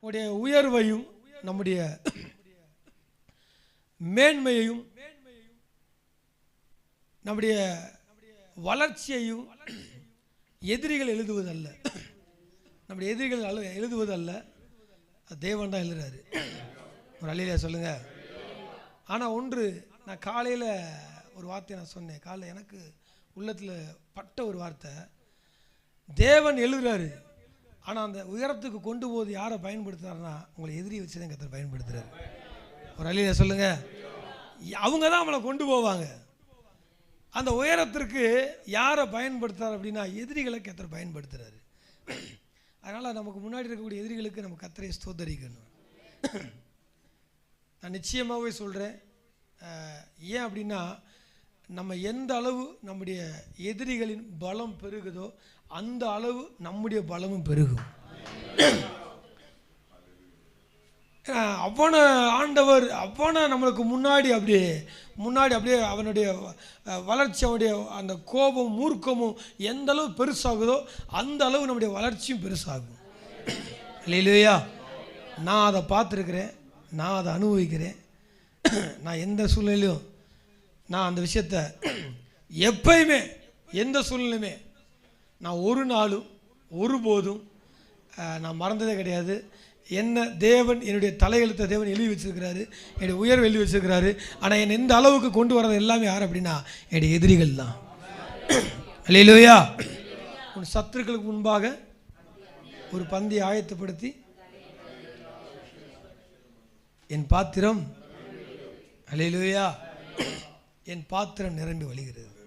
உடைய உயர்வையும் நம்முடைய மேன்மையையும் நம்முடைய வளர்ச்சியையும் எதிரிகள் எழுதுவதல்ல. நம்முடைய எதிரிகள் அழு எழுதுவதல்ல. தேவன் தான் எழுதுறாரு. ஒரு அழியில சொல்லுங்க. ஆனால் ஒன்று நான் காலையில் ஒரு வார்த்தையை நான் சொன்னேன். காலையில் எனக்கு உள்ளத்தில் பட்ட ஒரு வார்த்தை. தேவன் எழுதுறாரு. ஆனால் அந்த உயரத்துக்கு கொண்டு போது யாரை பயன்படுத்துறாருன்னா உங்களை எதிரி வச்சு தான் கத்தர் பயன்படுத்துகிறாரு ஒரு அழியில சொல்லுங்கள் அவங்க தான் அவளை கொண்டு போவாங்க. அந்த உயரத்திற்கு யாரை பயன்படுத்துறாரு அப்படின்னா எதிரிகளை கத்தர் பயன்படுத்துகிறாரு அதனால் நமக்கு முன்னாடி இருக்கக்கூடிய எதிரிகளுக்கு நம்ம கத்தரை ஸ்தோத்தரிக்கணும். நான் நிச்சயமாகவே சொல்கிறேன் ஏன் அப்படின்னா நம்ம எந்த அளவு நம்முடைய எதிரிகளின் பலம் பெருகுதோ அந்த அளவு நம்முடைய பலமும் பெருகும். அவனை ஆண்டவர் அவனை நம்மளுக்கு முன்னாடி அப்படியே முன்னாடி அப்படியே அவனுடைய வளர்ச்சி அவனுடைய அந்த கோபம் மூர்க்கமும் எந்த அளவு பெருசாகுதோ அந்த அளவு நம்முடைய வளர்ச்சியும் பெருசாகும். இல்லையா நான் அதை பார்த்துருக்குறேன் நான் அதை அனுபவிக்கிறேன். நான் எந்த சூழ்நிலையும் நான் அந்த விஷயத்த எப்பயுமே எந்த சூழ்நிலையுமே நான் ஒரு நாளும் ஒருபோதும் நான் மறந்ததே கிடையாது. என்ன தேவன் என்னுடைய தலையெழுத்த தேவன் எழுதி வச்சிருக்கிறாரு என்னுடைய உயர்வு எழுதி வச்சிருக்கிறாரு. ஆனால் என்னை எந்த அளவுக்கு கொண்டு வர்றது எல்லாமே யார் அப்படின்னா என்னுடைய எதிரிகள் தான். இல்லையிலோயா உன் சத்துருக்களுக்கு முன்பாக ஒரு பந்தி ஆயத்தப்படுத்தி என் பாத்திரம். அலையிலோயா என் பாத்திரம் நிரம்பி வழிகிறது.